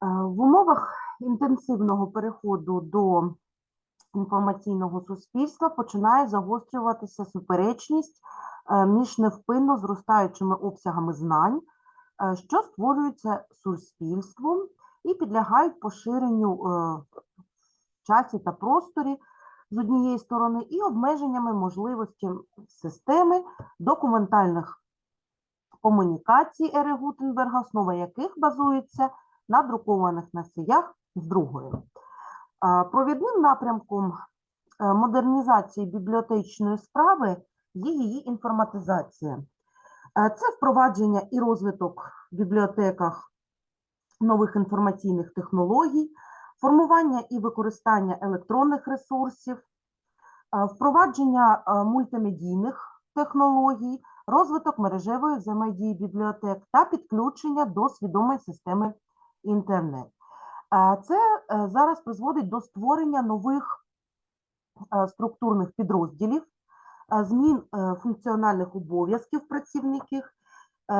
В умовах інтенсивного переходу до інформаційного суспільства починає загострюватися суперечність е, між невпинно зростаючими обсягами знань, е, що створюються суспільством і підлягають поширенню е, в часі та просторі з однієї сторони, і обмеженнями можливості системи документальних комунікацій Ери Гутенберга, основа яких базується на друкованих носіях з другої. Провідним напрямком е, модернізації бібліотечної справи є її інформатизація. Е, Це впровадження і розвиток в бібліотеках нових інформаційних технологій, формування і використання електронних ресурсів, е, впровадження мультимедійних технологій, розвиток мережевої взаємодії бібліотек та підключення до свідомої системи інтернет. Це е, зараз призводить до створення нових е, структурних підрозділів, е, змін функціональних обов'язків працівників,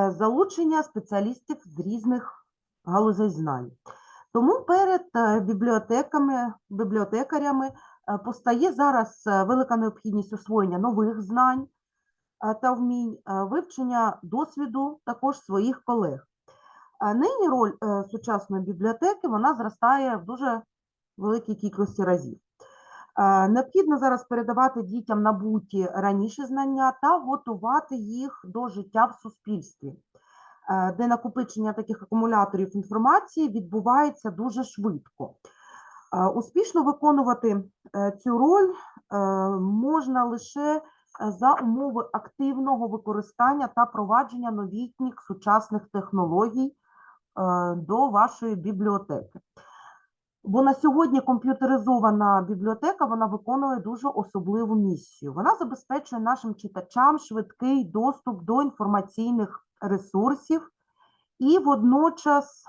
залучення спеціалістів з різних галузей знань. Тому перед бібліотеками, бібліотекарями постає зараз велика необхідність освоєння нових знань та вмінь, вивчення досвіду також своїх колег. Нині роль е, сучасної бібліотеки вона зростає в дуже великій кількості разів. Е, Необхідно зараз передавати дітям набуті раніше знання та готувати їх до життя в суспільстві, е, де накопичення таких акумуляторів інформації відбувається дуже швидко. Успішно виконувати цю роль можна лише за умови активного використання та провадження новітніх сучасних технологій до вашої бібліотеки. Бо на сьогодні комп'ютеризована бібліотека вона виконує дуже особливу місію. Вона забезпечує нашим читачам швидкий доступ до інформаційних ресурсів, і водночас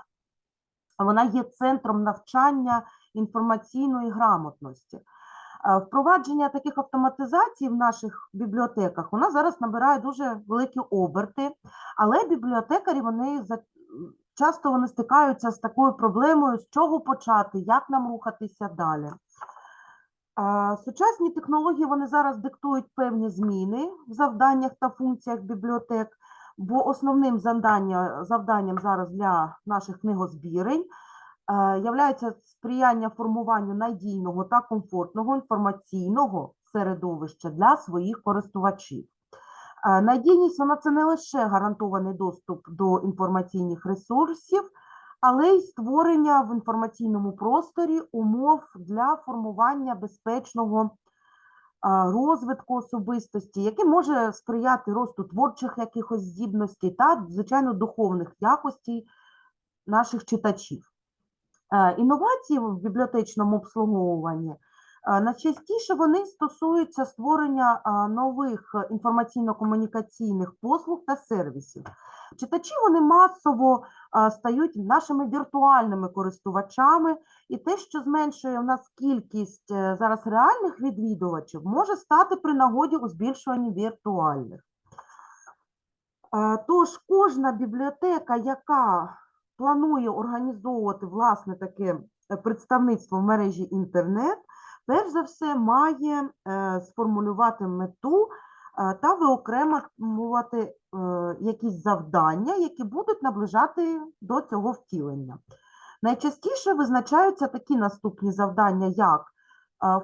вона є центром навчання інформаційної грамотності. Е, Впровадження таких автоматизацій в наших бібліотеках вона зараз набирає дуже великі оберти, але бібліотекарі вони часто вони стикаються з такою проблемою, з чого почати, як нам рухатися далі. Сучасні технології вони зараз диктують певні зміни в завданнях та функціях бібліотек, бо основним завдання, завданням зараз для наших книгозбірень являється сприяння формуванню надійного та комфортного інформаційного середовища для своїх користувачів. Е, Надійність вона це не лише гарантований доступ до інформаційних ресурсів, але й створення в інформаційному просторі умов для формування безпечного розвитку особистості, який може сприяти росту творчих якихось здібностей та, звичайно, духовних якостей наших читачів. Е, Інновації в бібліотечному обслуговуванні е, найчастіше вони стосуються створення нових е, інформаційно-комунікаційних послуг та сервісів. Читачі вони масово стають нашими віртуальними користувачами, і те, що зменшує у нас кількість е, зараз реальних відвідувачів, може стати при нагоді у збільшуванні віртуальних. Е, Тож кожна бібліотека, яка планує організовувати власне таке е, представництво в мережі інтернет, перш за все має е, сформулювати мету е, та виокремувати е, якісь завдання, які будуть наближати до цього втілення. Найчастіше визначаються такі наступні завдання, як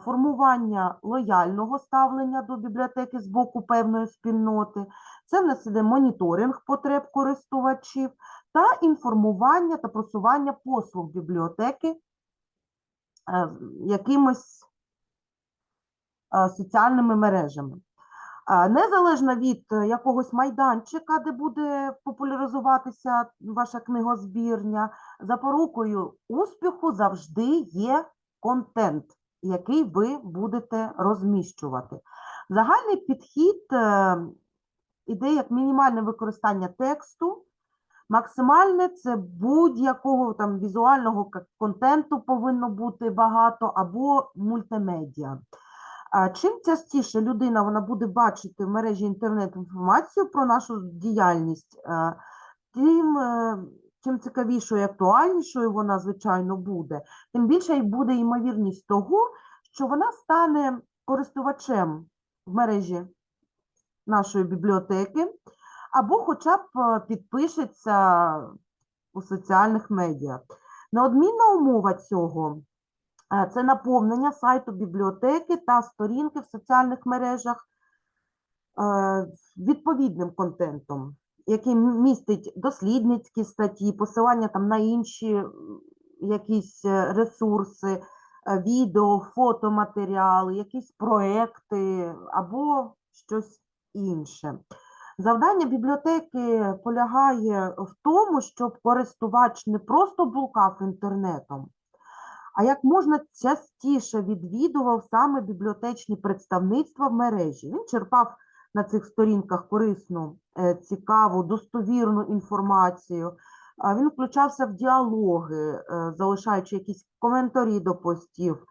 формування лояльного ставлення до бібліотеки з боку певної спільноти, це в нас іде моніторинг потреб користувачів та інформування та просування послуг бібліотеки якимось соціальними мережами. Е, Незалежно від е, якогось майданчика, де буде популяризуватися ваша книгозбірня, запорукою успіху завжди є контент, який ви будете розміщувати. Загальний підхід е, іде як мінімальне використання тексту, максимальне це будь-якого там візуального контенту повинно бути багато або мультимедіа. Чим частіше людина вона буде бачити в мережі інтернет інформацію про нашу діяльність, е, тим е, чим цікавішою і актуальнішою вона, звичайно, буде, тим більше й буде ймовірність того, що вона стане користувачем в мережі нашої бібліотеки, або хоча б е, підпишеться у соціальних медіа. Неодмінна умова цього е, це наповнення сайту бібліотеки та сторінки в соціальних мережах е, відповідним контентом, який містить дослідницькі статті, посилання там на інші якісь е, ресурси, е, відео, фотоматеріали, якісь проекти або щось інше. Завдання бібліотеки полягає в тому, щоб користувач не просто блукав інтернетом, а як можна частіше відвідував саме бібліотечні представництва в мережі. Він черпав на цих сторінках корисну, е, цікаву, достовірну інформацію. Він включався в діалоги, е, залишаючи якісь коментарі до постів, е,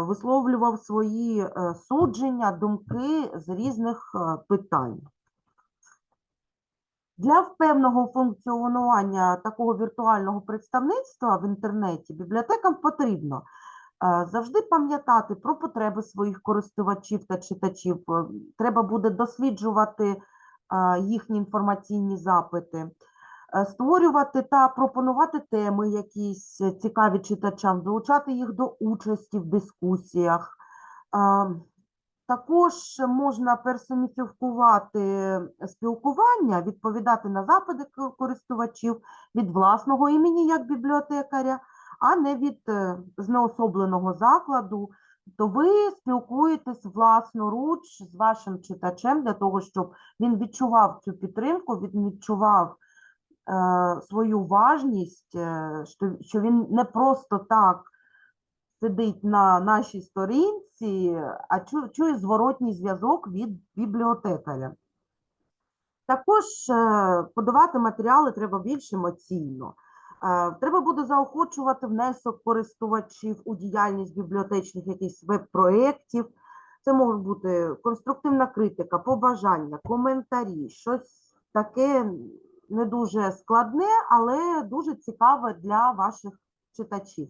висловлював свої судження, думки з різних питань. Для впевненого функціонування такого віртуального представництва в інтернеті бібліотекам потрібно е, завжди пам'ятати про потреби своїх користувачів та читачів. Е, Треба буде досліджувати е, їхні інформаційні запити, створювати та пропонувати теми якісь цікаві читачам, долучати їх до участі в дискусіях. Також можна персоніфікувати спілкування, відповідати на запити користувачів від власного імені як бібліотекаря, а не від е, знеособленого закладу. То ви спілкуєтесь власноруч з вашим читачем для того, щоб він відчував цю підтримку, він відчував е, свою важність, е, що він не просто так сидить на нашій сторінці, а чує зворотній зв'язок від бібліотекаря. Також е, подавати матеріали треба більш емоційно. Е, Треба буде заохочувати внесок користувачів у діяльність бібліотечних якихось веб-проєктів. Це може бути конструктивна критика, побажання, коментарі, щось таке не дуже складне, але дуже цікаве для ваших читачів.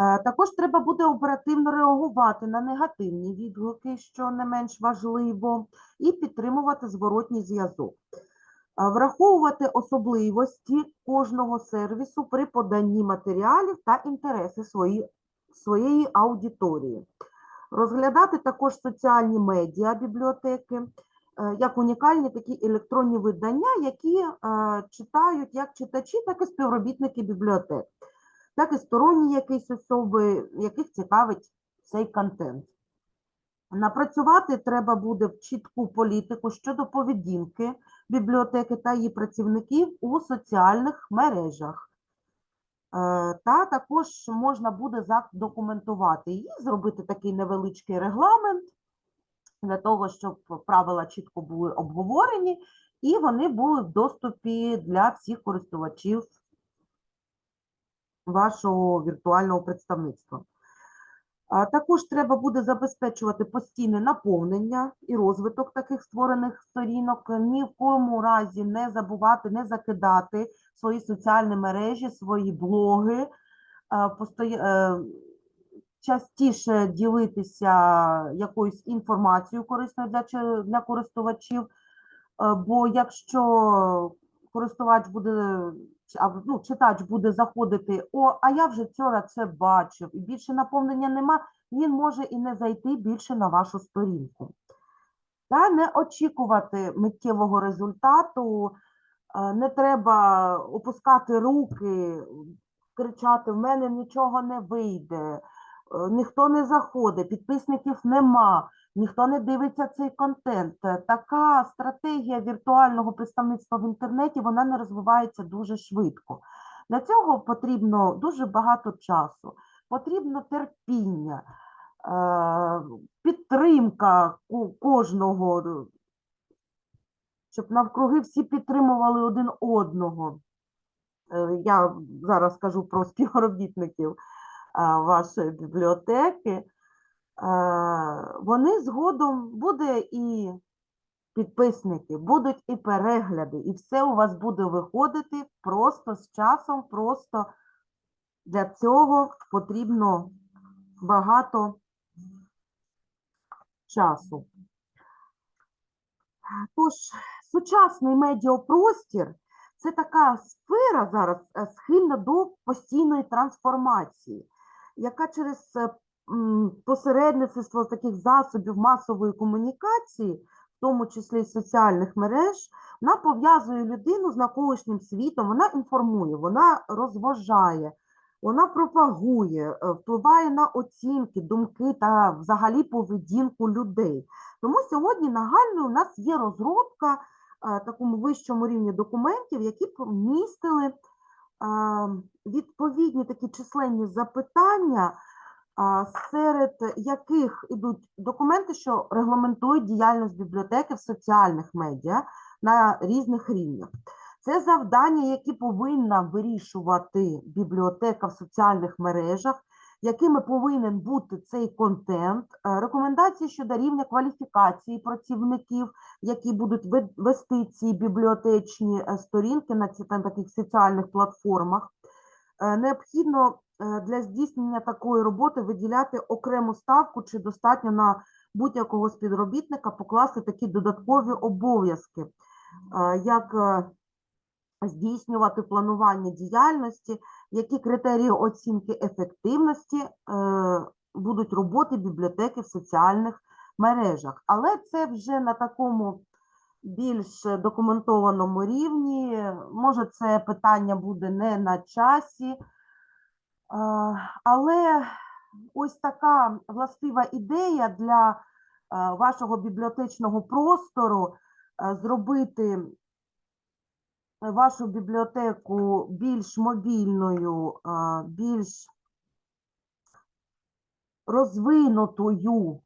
Е, Також треба буде оперативно реагувати на негативні відгуки, що не менш важливо, і підтримувати зворотній зв'язок. Е, Враховувати особливості кожного сервісу при поданні матеріалів та інтереси свої, своєї аудиторії. Розглядати також соціальні медіа бібліотеки, е, як унікальні такі електронні видання, які читають як читачі, так і співробітники бібліотек так і сторонні якісь особи, яких цікавить цей контент. Напрацювати треба буде в чітку політику щодо поведінки бібліотеки та її працівників у соціальних мережах. Е, Та також можна буде задокументувати її, зробити такий невеличкий регламент для того, щоб правила чітко були обговорені і вони були в доступі для всіх користувачів вашого віртуального представництва. Також треба буде забезпечувати постійне наповнення і розвиток таких створених сторінок. Ні в кому разі не забувати, не закидати свої соціальні мережі, свої блоги, е, частіше ділитися якоюсь інформацією корисною для, для користувачів. Бо якщо користувач буде, а, ну, читач буде заходити, о, а я вже вчора це бачив, і більше наповнення нема, він може і не зайти більше на вашу сторінку. Та не очікувати миттєвого результату, е, не треба опускати руки, кричати: в мене нічого не вийде, е, ніхто не заходить, підписників нема, ніхто не дивиться цей контент. Е, Така стратегія віртуального представництва в інтернеті вона не розвивається дуже швидко. Для цього потрібно дуже багато часу, потрібно терпіння, е, підтримка кожного, щоб навкруги всі підтримували один одного. Е, Я зараз кажу про співробітників вашої бібліотеки. Е, Вони згодом буде і підписники, будуть і перегляди, і все у вас буде виходити просто з часом, просто для цього потрібно багато часу. Тож, сучасний медіапростір це така сфера зараз е, схильна до постійної трансформації, яка через е, посередництво таких засобів масової комунікації, в тому числі соціальних мереж, вона пов'язує людину з навколишнім світом, вона інформує, вона розважає, вона пропагує, е, впливає на оцінки, думки та взагалі поведінку людей. Тому сьогодні нагальною у нас є розробка е, такому вищому рівні документів, які б містили е, відповідні такі численні запитання, серед яких ідуть документи, що регламентують діяльність бібліотеки в соціальних медіа на різних рівнях. Це завдання, які повинна вирішувати бібліотека в соціальних мережах, якими повинен бути цей контент, е, рекомендації щодо рівня кваліфікації працівників, які будуть вести ці бібліотечні е, сторінки на там таких соціальних платформах. Е, Необхідно для здійснення такої роботи виділяти окрему ставку чи достатньо на будь-якого співробітника покласти такі додаткові обов'язки, е, як е, здійснювати планування діяльності, які критерії оцінки ефективності е, будуть роботи бібліотеки в соціальних мережах. Але це вже на такому більш документованому рівні. Може, це питання буде не на часі, е, але ось така властива ідея для е, вашого бібліотечного простору е, зробити вашу бібліотеку більш мобільною, більш розвинутою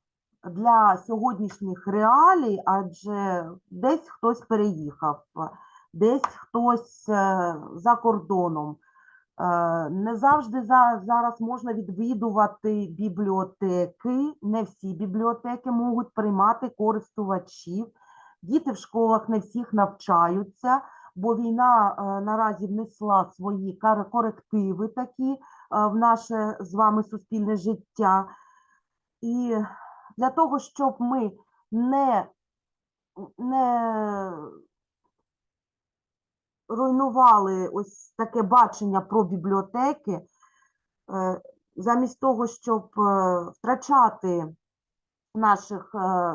для сьогоднішніх реалій, адже десь хтось переїхав, десь хтось е, за кордоном. Е, Не завжди зараз можна відвідувати бібліотеки. Не всі бібліотеки можуть приймати користувачів. Діти в школах не всіх навчаються бо війна е, наразі внесла свої корективи такі е, в наше з вами суспільне життя. І для того, щоб ми не, не руйнували ось таке бачення про бібліотеки, е, замість того, щоб е, втрачати наших е,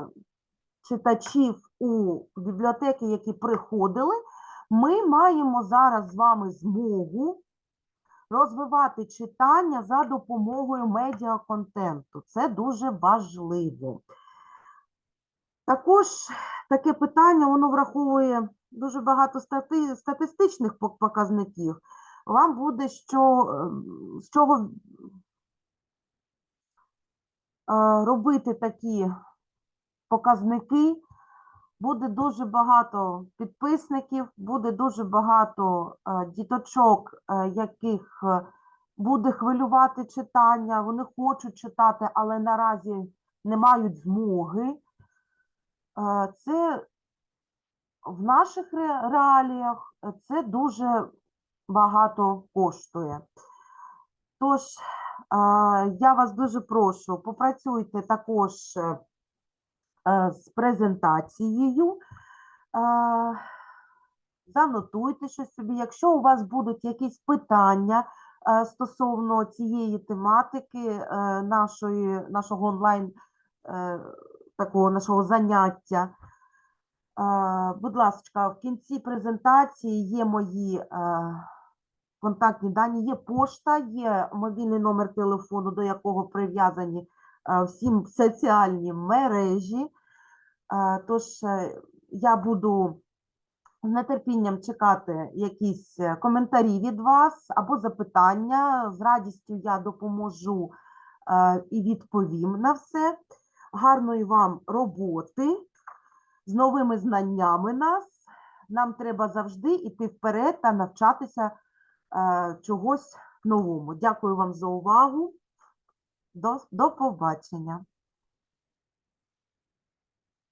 читачів у бібліотеки, які приходили, ми маємо зараз з вами змогу розвивати читання за допомогою медіаконтенту. Це дуже важливо. Також таке питання воно враховує дуже багато стати, статистичних показників. Вам буде що, ем, з чого е, робити такі показники, буде дуже багато підписників, буде дуже багато е, діточок, е, яких буде хвилювати читання, вони хочуть читати, але наразі не мають змоги. Це в наших реаліях е, це дуже багато коштує. Тож, е, я вас дуже прошу, попрацюйте також е, з презентацією. Занотуйте щось собі. Якщо у вас будуть якісь питання стосовно цієї тематики нашої, нашого онлайн такого нашого заняття, будь ласка, в кінці презентації є мої е, контактні дані, є пошта, є мобільний номер телефону, до якого прив'язані е, всі соціальні мережі. Е, Тож е, я буду з нетерпінням чекати якісь е, коментарі від вас або запитання. З радістю я допоможу е, і відповім на все. Гарної вам роботи з новими знаннями нас. Нам треба завжди йти вперед та навчатися е, чогось новому. Дякую вам за увагу. До, до побачення.